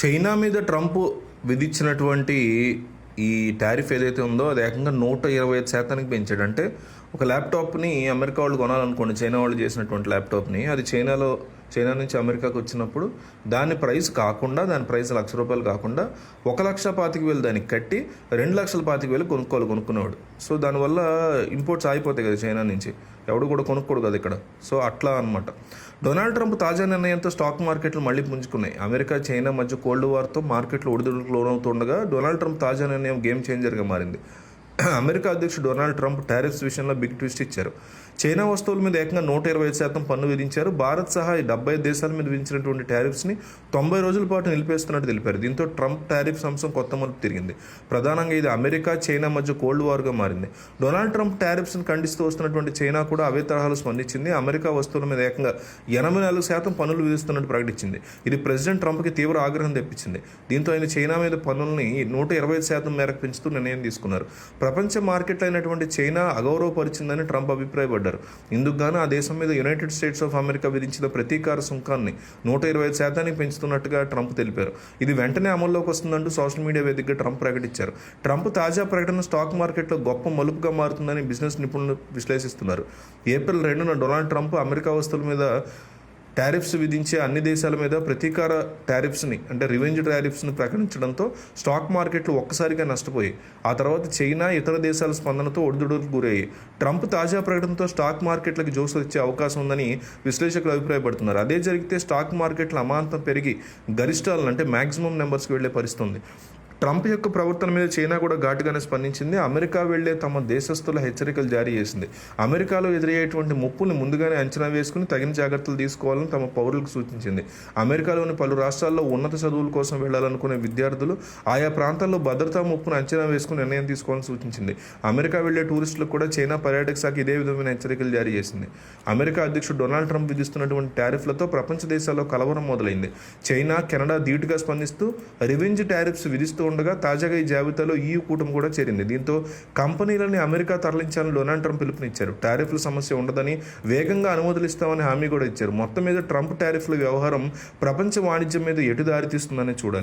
China మీద Trump విధించినటువంటి ఈ tariff ఏదైతే ఉందో అది ఏకంగా నూట ఇరవై ఐదు శాతానికి పెంచాడు. అంటే ఒక ల్యాప్టాప్ని అమెరికా వాళ్ళు కొనాలనుకోండి చైనా వాళ్ళు చేసినటువంటి ల్యాప్టాప్ని అది చైనాలో చైనా నుంచి అమెరికాకు వచ్చినప్పుడు దాని ప్రైస్ కాకుండా దాని ప్రైస్ లక్ష రూపాయలు కాకుండా ఒక లక్ష పాతిక వేలు దానికి కట్టి రెండు లక్షల పాతిక వేలు కొనుక్కోవాలి కొనుక్కునేవాడు. సో దానివల్ల ఇంపోర్ట్స్ ఆగిపోతాయి కదా చైనా నుంచి. ఎవడు కూడా కొనుక్కోడు కదా ఇక్కడ. సో అట్లా అనమాట డొనాల్డ్ ట్రంప్ తాజా నిర్ణయంతో స్టాక్ మార్కెట్లు మళ్ళీ పుంజుకున్నాయి. అమెరికా చైనా మధ్య కోల్డ్ వార్తో మార్కెట్లు ఒడిదుడుకు లోనవుతుండగా డొనాల్డ్ ట్రంప్ తాజా నిర్ణయం గేమ్ చేంజర్గా మారింది. అమెరికా అధ్యక్షుడు డొనాల్డ్ ట్రంప్ టారిఫ్స్ విషయంలో బిగ్ ట్విస్ట్ ఇచ్చారు. చైనా వస్తువుల మీద ఏకంగా నూట ఇరవై ఐదు శాతం పన్ను విధించారు. భారత్ సహా ఈ డెబ్బై దేశాల మీద విధించినటువంటి టారిఫ్స్ని తొంభై రోజుల పాటు నిలిపేస్తున్నట్టు తెలిపారు. దీంతో ట్రంప్ టారిఫ్స్ అంశం కొత్త మలుపు తిరిగింది. ప్రధానంగా ఇది అమెరికా చైనా మధ్య కోల్డ్ వార్గా మారింది. డొనాల్డ్ ట్రంప్ టారిఫ్స్ని ఖండిస్తూ వస్తున్నటువంటి చైనా కూడా అవే తరహాలు స్పందించింది. అమెరికా వస్తువుల మీద ఏకంగా ఎనభై నాలుగు శాతం పన్నులు విధిస్తున్నట్టు ప్రకటించింది. ఇది ప్రెసిడెంట్ ట్రంప్కి తీవ్ర ఆగ్రహం తెప్పించింది. దీంతో ఆయన చైనా మీద పన్నుల్ని నూట ఇరవై శాతం మేరకు పెంచుతూ నిర్ణయం తీసుకున్నారు. ప్రపంచ మార్కెట్ అయినటువంటి చైనా అగౌరవపరిచిందని ట్రంప్ అభిప్రాయపడ్డారు. ఇందుకుగాను ఆ దేశం మీద యునైటెడ్ స్టేట్స్ ఆఫ్ అమెరికా విధించిన ప్రతీకార సుంకాన్ని నూట ఇరవై ఐదు శాతానికి పెంచుతున్నట్టుగా ట్రంప్ తెలిపారు. ఇది వెంటనే అమల్లోకి వస్తుందంటూ సోషల్ మీడియా వేదికగా ట్రంప్ ప్రకటించారు. ట్రంప్ తాజా ప్రకటన స్టాక్ మార్కెట్లో గొప్ప మలుపుగా మారుతుందని బిజినెస్ నిపుణులు విశ్లేషిస్తున్నారు. ఏప్రిల్ రెండున డొనాల్డ్ ట్రంప్ అమెరికా వస్తువుల మీద టారిఫ్స్ విధించే అన్ని దేశాల మీద ప్రతీకార టారిఫ్స్ని అంటే రివెంజ్ టారిఫ్స్ని ప్రకటించడంతో స్టాక్ మార్కెట్లు ఒక్కసారిగా నష్టపోయాయి. ఆ తర్వాత చైనా ఇతర దేశాల స్పందనతో ఒడిదుడుకు గురయ్యాయి. ట్రంప్ తాజా ప్రకటనతో స్టాక్ మార్కెట్లకు జోసు వచ్చే అవకాశం ఉందని విశ్లేషకులు అభిప్రాయపడుతున్నారు. అదే జరిగితే స్టాక్ మార్కెట్లు అమాంతం పెరిగి గరిష్టాలను అంటే మ్యాక్సిమం నెంబర్స్కి వెళ్ళే పరిస్థితి ఉంది. ట్రంప్ యొక్క ప్రవర్తన మీద చైనా కూడా ఘాటుగానే స్పందించింది. అమెరికా వెళ్ళే తమ దేశస్తుల హెచ్చరికలు జారీ చేసింది. అమెరికాలో ఎదురయ్యేటువంటి ముప్పుల్ని ముందుగానే అంచనా వేసుకుని తగిన జాగ్రత్తలు తీసుకోవాలని తమ పౌరులకు సూచించింది. అమెరికాలోని పలు రాష్ట్రాల్లో ఉన్నత చదువుల కోసం వెళ్ళాలనుకునే విద్యార్థులు ఆయా ప్రాంతాల్లో భద్రతా ముప్పును అంచనా వేసుకుని నిర్ణయం తీసుకోవాలని సూచించింది. అమెరికా వెళ్ళే టూరిస్టులకు కూడా చైనా పర్యాటక శాఖ ఇదే విధమైన హెచ్చరికలు జారీ చేసింది. అమెరికా అధ్యక్షుడు డొనాల్డ్ ట్రంప్ విధిస్తున్నటువంటి టారిఫ్లతో ప్రపంచ దేశాల్లో కలవరం మొదలైంది. చైనా కెనడా ధీటుగా స్పందిస్తూ రివెంజ్ టారిఫ్స్ విధిస్తూ ఉండగా తాజాగా ఈ జాబితాలో ఈ కూటమి కూడా చేరింది. దీంతో కంపెనీలని అమెరికా తరలించాలని డొనాల్డ్ ట్రంప్ పిలుపునిచ్చారు. టారిఫ్ల సమస్య ఉండదని వేగంగా అనుమతులు ఇస్తామని హామీ కూడా ఇచ్చారు. మొత్తం మీద ట్రంప్ టారిఫ్ల వ్యవహారం ప్రపంచ వాణిజ్యం మీద ఎటు దారితీస్తుందని చూడాలి.